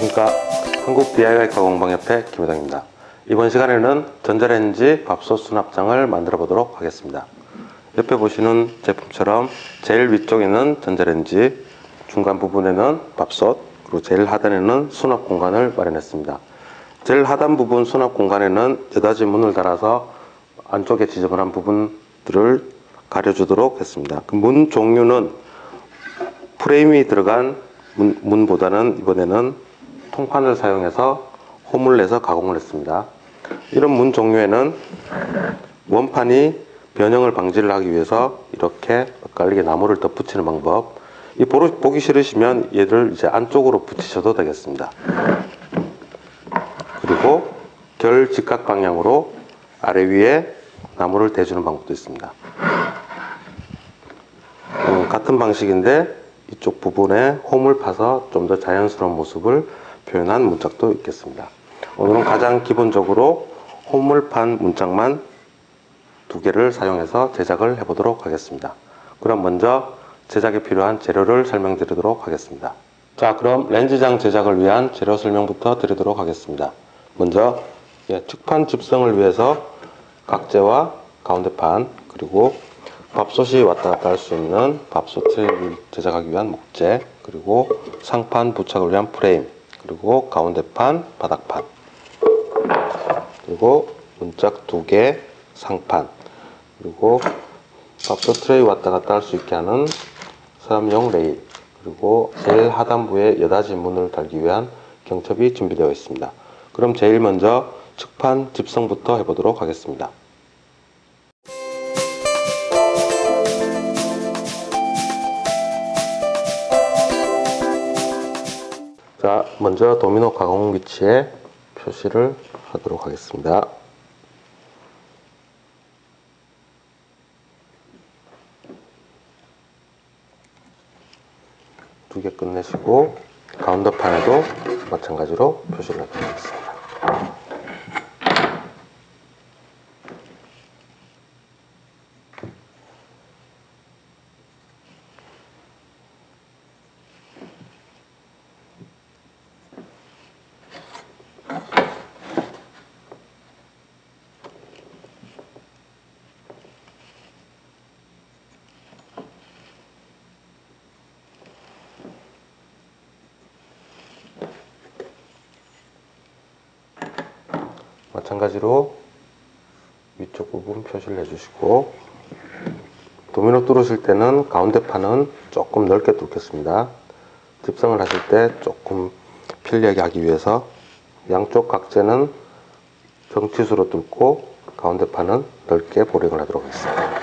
안녕하십니까. 한국 DIY 가공방협회 김회장입니다. 이번 시간에는 전자레인지 밥솥 수납장을 만들어 보도록 하겠습니다. 옆에 보시는 제품처럼 제일 위쪽에는 전자레인지, 중간 부분에는 밥솥, 그리고 제일 하단에는 수납 공간을 마련했습니다. 제일 하단 부분 수납 공간에는 여닫이 문을 달아서 안쪽에 지저분한 부분들을 가려주도록 했습니다. 그문 종류는 프레임이 들어간 문, 문보다는 이번에는 통판을 사용해서 홈을 내서 가공을 했습니다. 이런 문 종류에는 원판이 변형을 방지를 하기 위해서 이렇게 엇갈리게 나무를 덧붙이는 방법. 이 보기 싫으시면 얘를 이제 안쪽으로 붙이셔도 되겠습니다. 그리고 결 직각 방향으로 아래 위에 나무를 대주는 방법도 있습니다. 음, 같은 방식인데 이쪽 부분에 홈을 파서 좀 더 자연스러운 모습을 표현한 문짝도 있겠습니다. 오늘은 가장 기본적으로 홈을 판 문짝만 두 개를 사용해서 제작을 해보도록 하겠습니다. 그럼 먼저 제작에 필요한 재료를 설명드리도록 하겠습니다. 자, 그럼 렌즈장 제작을 위한 재료 설명부터 드리도록 하겠습니다. 먼저 예, 측판 집성을 위해서 각재와 가운데판 그리고 밥솥이 왔다 갔다 할 수 있는 밥솥을 제작하기 위한 목재 그리고 상판 부착을 위한 프레임 그리고 가운데 판 바닥판 그리고 문짝 두 개 상판 그리고 밥솥 트레이 왔다 갔다 할 수 있게 하는 사람용 레일 그리고 제일 하단부에 여닫이 문을 달기 위한 경첩이 준비되어 있습니다. 그럼 제일 먼저 측판 집성부터 해보도록 하겠습니다. 자, 먼저 도미노 가공 위치에 표시를 하도록 하겠습니다. 두 개 끝내시고 가운데 판에도 마찬가지로 표시를 하도록 하겠습니다. 마찬가지로 위쪽 부분 표시를 해주시고 도미노 뚫으실 때는 가운데 판은 조금 넓게 뚫겠습니다. 집성을 하실 때 조금 편리하게 하기 위해서 양쪽 각재는 정치수로 뚫고 가운데 판은 넓게 보링을 하도록 하겠습니다.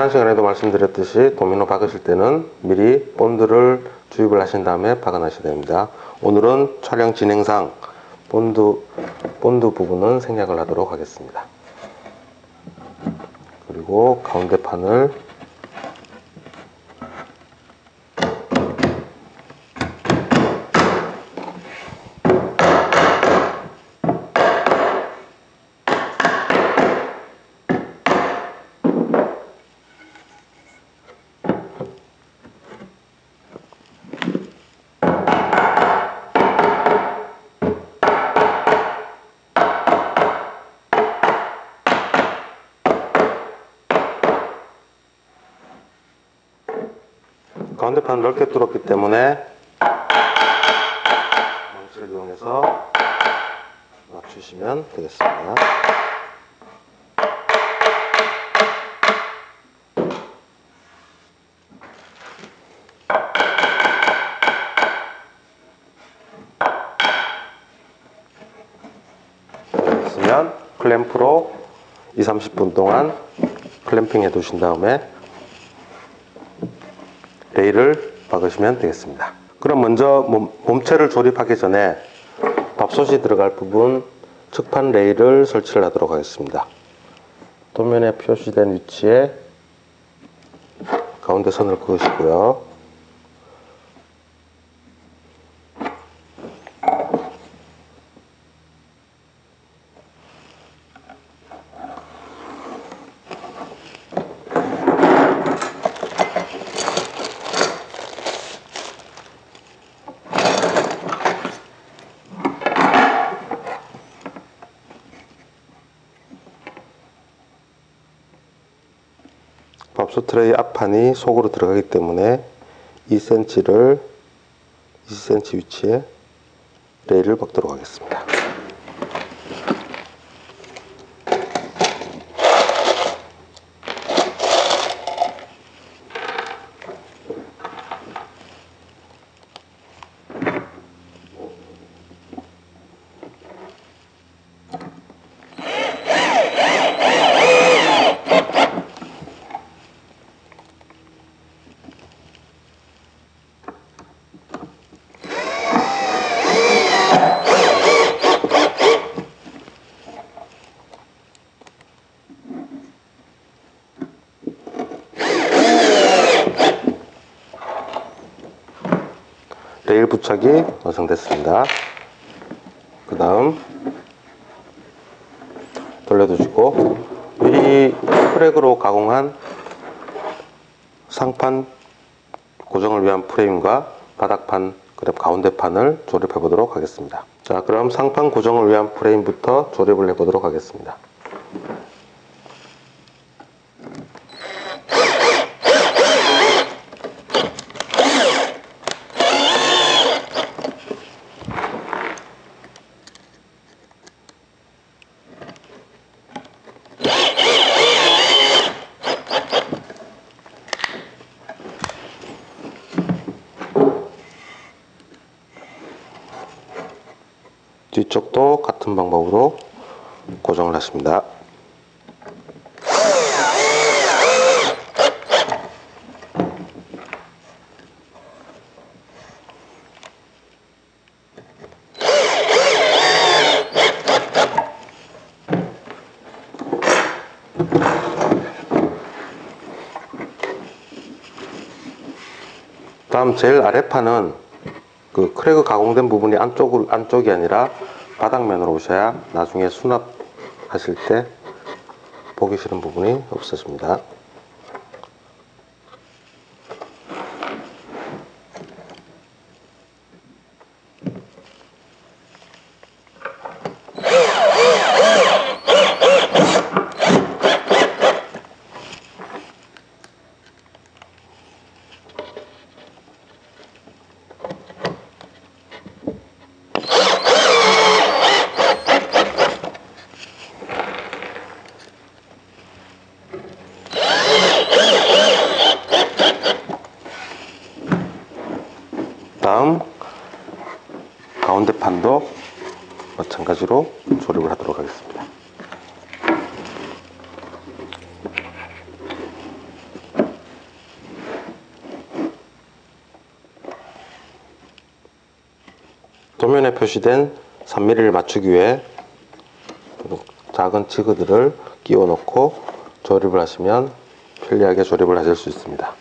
지난 시간에도 말씀드렸듯이 도미노 박으실 때는 미리 본드를 주입을 하신 다음에 박아놔셔야 됩니다. 오늘은 촬영 진행상 본드, 본드 부분은 생략을 하도록 하겠습니다. 그리고 가운데 판을 넓게 뚫었기 때문에 망치를 이용해서 맞추시면 되겠습니다. 있으면 클램프로 2, 30분 동안 클램핑 해 두신 다음에 레일을 박으시면 되겠습니다. 그럼 먼저 몸, 몸체를 조립하기 전에 밥솥이 들어갈 부분 측판 레일을 설치를 하도록 하겠습니다. 도면에 표시된 위치에 가운데 선을 그으시고요. 밥솥 트레이 앞판이 속으로 들어가기 때문에 2cm를 2cm 위치에 레일을 박도록 하겠습니다. 부착이 완성됐습니다. 그 다음 돌려두시고 미리 프렉으로 가공한 상판 고정을 위한 프레임과 바닥판 그다음 가운데 판을 조립해 보도록 하겠습니다. 자 그럼 상판 고정을 위한 프레임부터 조립을 해 보도록 하겠습니다. 같은 방법으로 고정을 하십니다. 다음 제일 아래판은 그 크래그 가공된 부분이 안쪽을 안쪽이 아니라 바닥면으로 오셔야 나중에 수납하실 때 보기 싫은 부분이 없어집니다. 다음 가운데 판도 마찬가지로 조립을 하도록 하겠습니다. 도면에 표시된 3mm를 맞추기 위해 작은 치그들을 끼워 넣고 조립을 하시면 편리하게 조립을 하실 수 있습니다.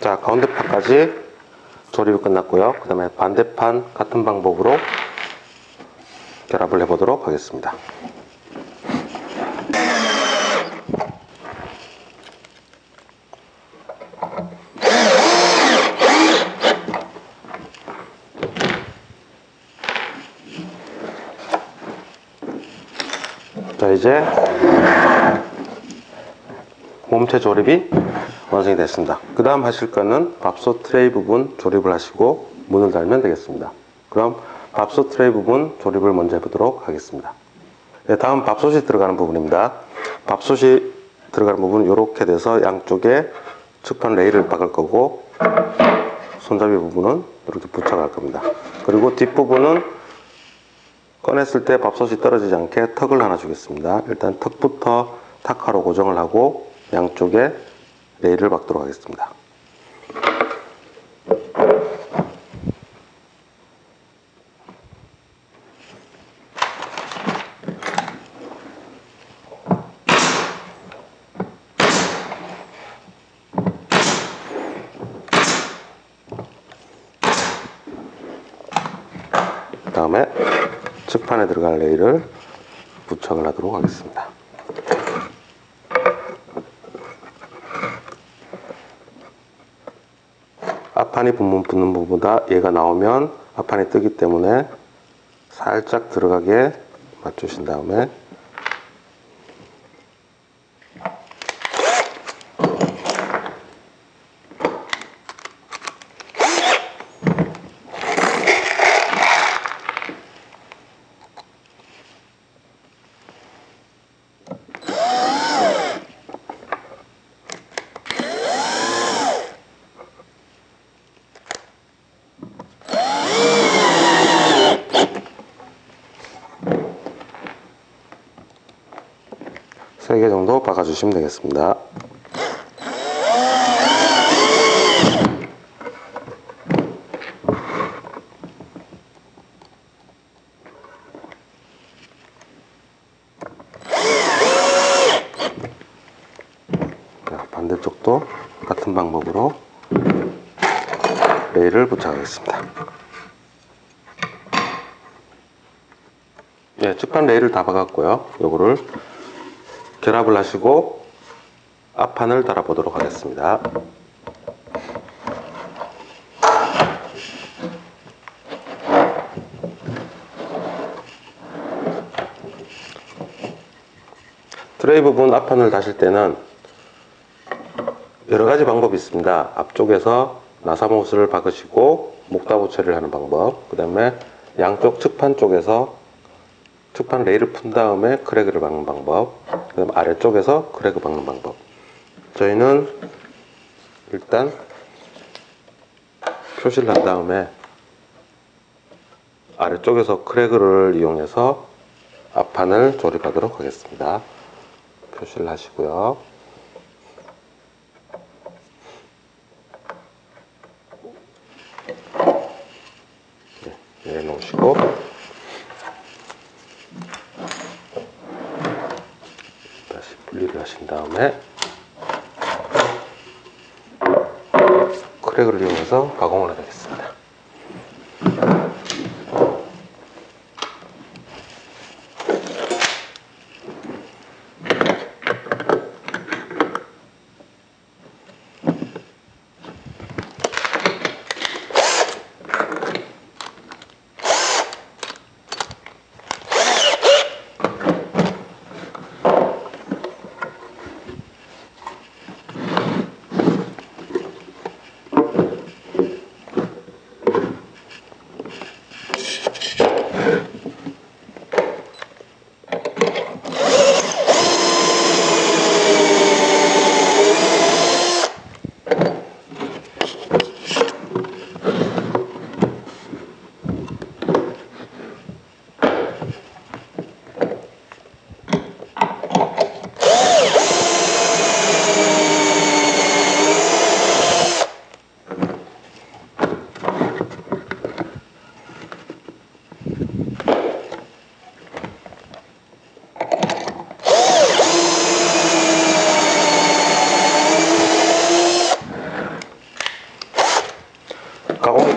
자 가운데 판까지 조립이 끝났고요. 그 다음에 반대판 같은 방법으로 결합을 해 보도록 하겠습니다. 자 이제 몸체 조립이 완성이 됐습니다. 그 다음 하실 거는 밥솥 트레이 부분 조립을 하시고 문을 달면 되겠습니다. 그럼 밥솥 트레이 부분 조립을 먼저 해보도록 하겠습니다. 네, 다음 밥솥이 들어가는 부분입니다. 밥솥이 들어가는 부분은 이렇게 돼서 양쪽에 측판 레일을 박을 거고 손잡이 부분은 이렇게 부착할 겁니다. 그리고 뒷부분은 꺼냈을 때 밥솥이 떨어지지 않게 턱을 하나 주겠습니다. 일단 턱부터 탁하로 고정을 하고 양쪽에 레일을 박도록 하겠습니다. 그 다음에 측판에 들어갈 레일을 부착을 하도록 하겠습니다. 앞판이 붙는, 붙는 부분보다 얘가 나오면 앞판이 뜨기 때문에 살짝 들어가게 맞추신 다음에 세 개 정도 박아 주시면 되겠습니다. 자, 반대쪽도 같은 방법으로 레일을 부착하겠습니다. 네, 측판 레일을 다 박았고요. 요거를 결합을 하시고 앞판을 달아 보도록 하겠습니다. 트레이 부분 앞판을 다실 때는 여러 가지 방법이 있습니다. 앞쪽에서 나사못을 박으시고 목다부 처리를 하는 방법, 그 다음에 양쪽 측판 쪽에서 측판 레일을 푼 다음에 크래그를 박는 방법, 그 아래쪽에서 크래그 박는 방법. 저희는 일단 표시를 한 다음에 아래쪽에서 크래그를 이용해서 앞판을 조립하도록 하겠습니다. 표시를 하시고요.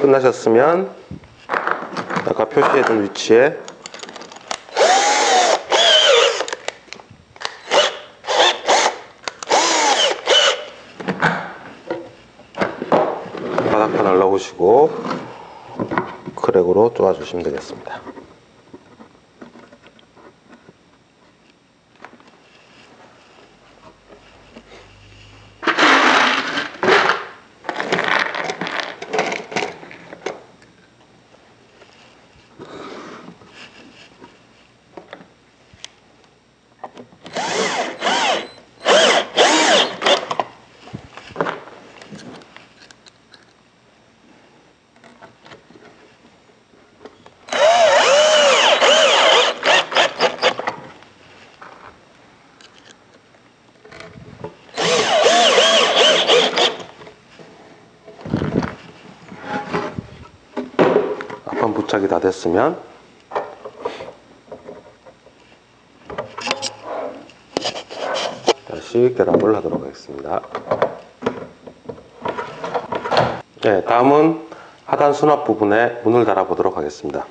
끝나셨으면 아까 표시해둔 위치에 바닥판을 넣으시고 크랙으로 쪼아주시면 되겠습니다. 다 됐으면 다시 결합을 하도록 하겠습니다. 네, 다음은 하단 수납 부분에 문을 달아 보도록 하겠습니다.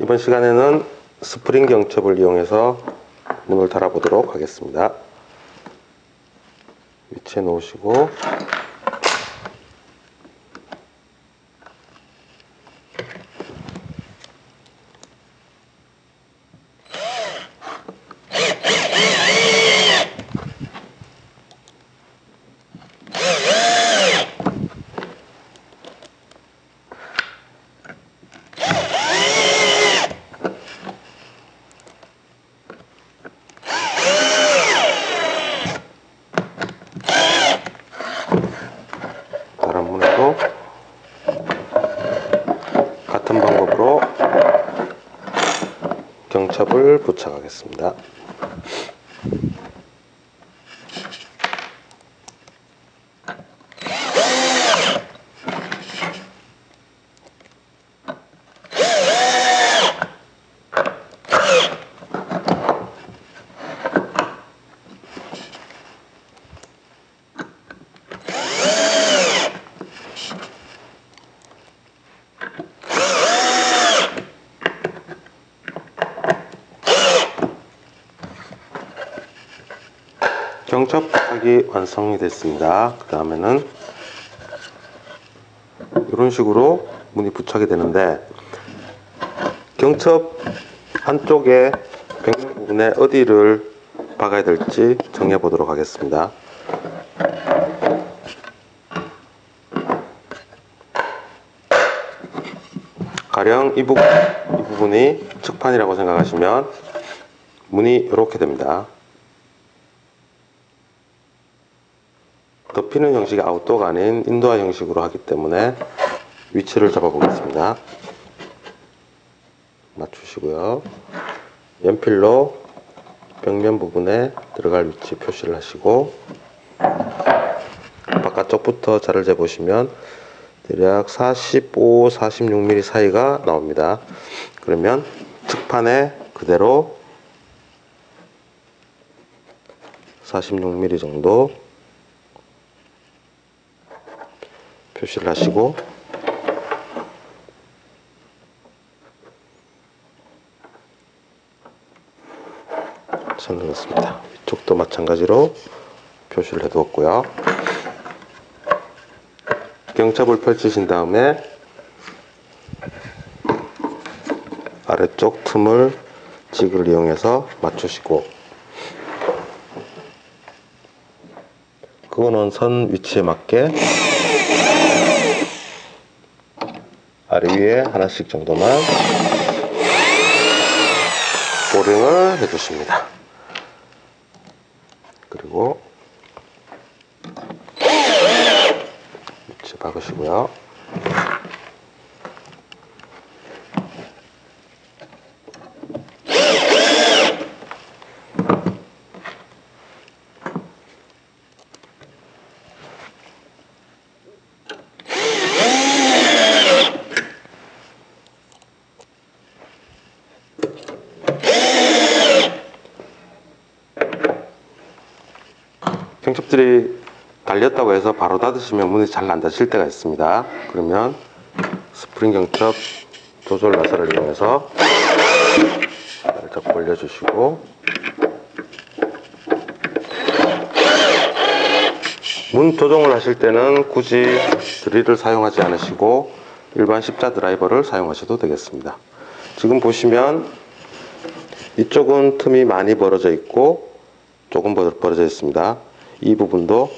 이번 시간에는 스프링 경첩을 이용해서 문을 달아 보도록 하겠습니다. 위치에 놓으시고 다른 문에도 같은 방법으로 경첩을 부착 하겠습니다. 부착이 완성이 됐습니다. 그 다음에는 이런 식으로 문이 부착이 되는데 경첩 한쪽에 벽면 부분에 어디를 박아야 될지 정해 보도록 하겠습니다. 가령 이, 부, 이 부분이 측판이라고 생각하시면 문이 이렇게 됩니다. 덮이는 형식이 아웃도어가 아닌 인도어 형식으로 하기 때문에 위치를 잡아 보겠습니다. 맞추시고요. 연필로 벽면 부분에 들어갈 위치 표시를 하시고 바깥쪽부터 자를 재보시면 대략 45, 46mm 사이가 나옵니다. 그러면 측판에 그대로 46mm 정도 표시를 하시고 선을 넣습니다. 이쪽도 마찬가지로 표시를 해두었고요. 경첩을 펼치신 다음에 아래쪽 틈을 직을 이용해서 맞추시고 그거는 선 위치에 맞게 아래 위에 하나씩 정도만 보링을 해주십니다. 그리고 위치 박으시고요. 경첩들이 달렸다고 해서 바로 닫으시면 문이 잘 안 닫힐 때가 있습니다. 그러면 스프링 경첩 조절 나사를 이용해서 살짝 벌려주시고 문 조정을 하실 때는 굳이 드릴을 사용하지 않으시고 일반 십자 드라이버를 사용하셔도 되겠습니다. 지금 보시면 이쪽은 틈이 많이 벌어져 있고 조금 벌- 벌어져 있습니다. 이 부분도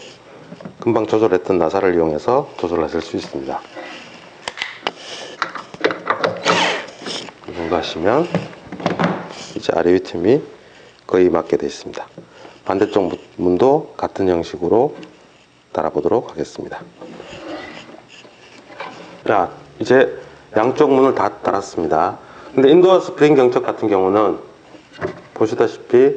금방 조절했던 나사를 이용해서 조절하실 수 있습니다. 이 정도 하시면 이제 아래 위 틈이 거의 맞게 되어 있습니다. 반대쪽 문- 문도 같은 형식으로 달아보도록 하겠습니다. 자, 이제 양쪽 문을 다 달았습니다. 근데 인도어 스프링 경첩 같은 경우는 보시다시피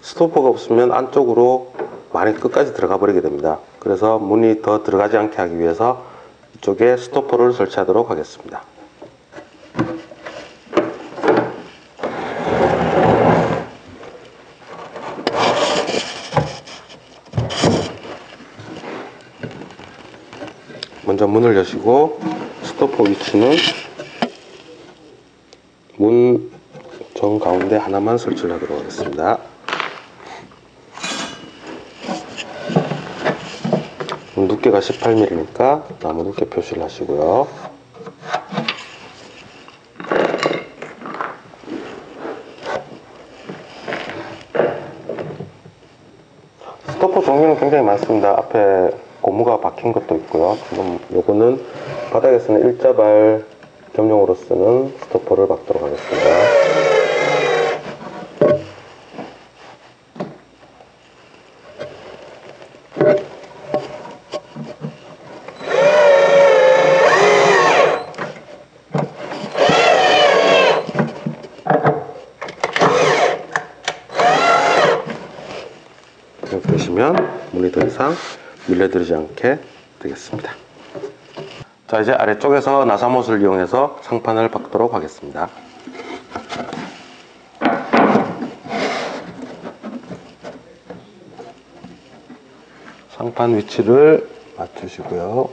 스토퍼가 없으면 안쪽으로 많이 끝까지 들어가 버리게 됩니다. 그래서 문이 더 들어가지 않게 하기 위해서 이쪽에 스토퍼를 설치하도록 하겠습니다. 먼저 문을 여시고 스토퍼 위치는 문 정 가운데 하나만 설치를 하도록 하겠습니다. 문 두께가 18mm니까 나무 두께 표시를 하시고요. 스토퍼 종류는 굉장히 많습니다. 앞에 고무가 박힌 것도 있고요. 지금 요거는 바닥에서는 일자발 겸용으로 쓰는 스토퍼를 박도록 하겠습니다. 여기 보시면 문이 더 이상 않게 되겠습니다. 자 이제 아래쪽에서 나사못을 이용해서 상판을 박도록 하겠습니다. 상판 위치를 맞추시고요.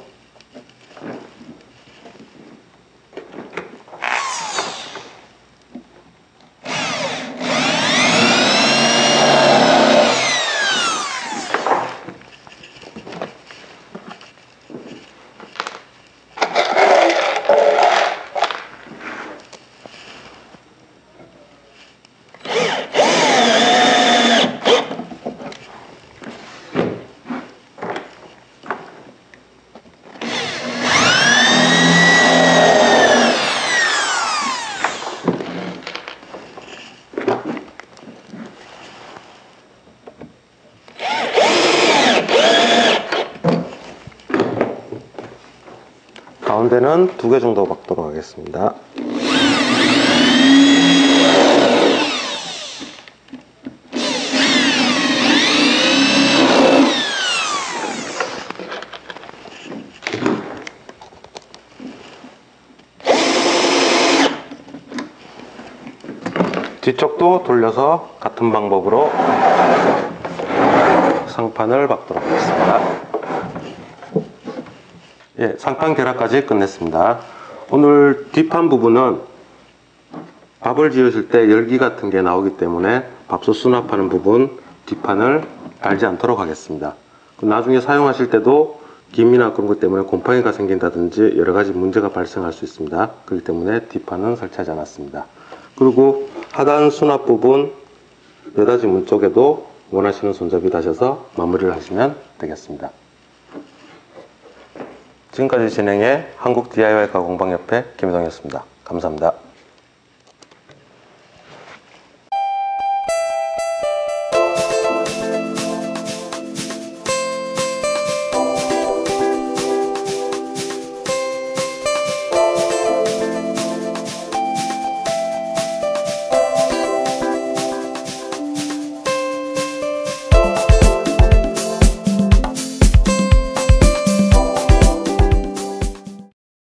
가운데는 두 개 정도 박도록 하겠습니다. 뒤쪽도 돌려서 같은 방법으로 상판을 박도록 하겠습니다. 예, 상판 결합까지 끝냈습니다. 오늘 뒷판 부분은 밥을 지으실 때 열기 같은 게 나오기 때문에 밥솥 수납하는 부분 뒷판을 달지 않도록 하겠습니다. 그 나중에 사용하실 때도 김이나 그런 것 때문에 곰팡이가 생긴다든지 여러 가지 문제가 발생할 수 있습니다. 그렇기 때문에 뒷판은 설치하지 않았습니다. 그리고 하단 수납 부분 여닫이 문 쪽에도 원하시는 손잡이 다셔서 마무리를 하시면 되겠습니다. 지금까지 진행해 한국 DIY 가공방협회 김희동이었습니다. 감사합니다.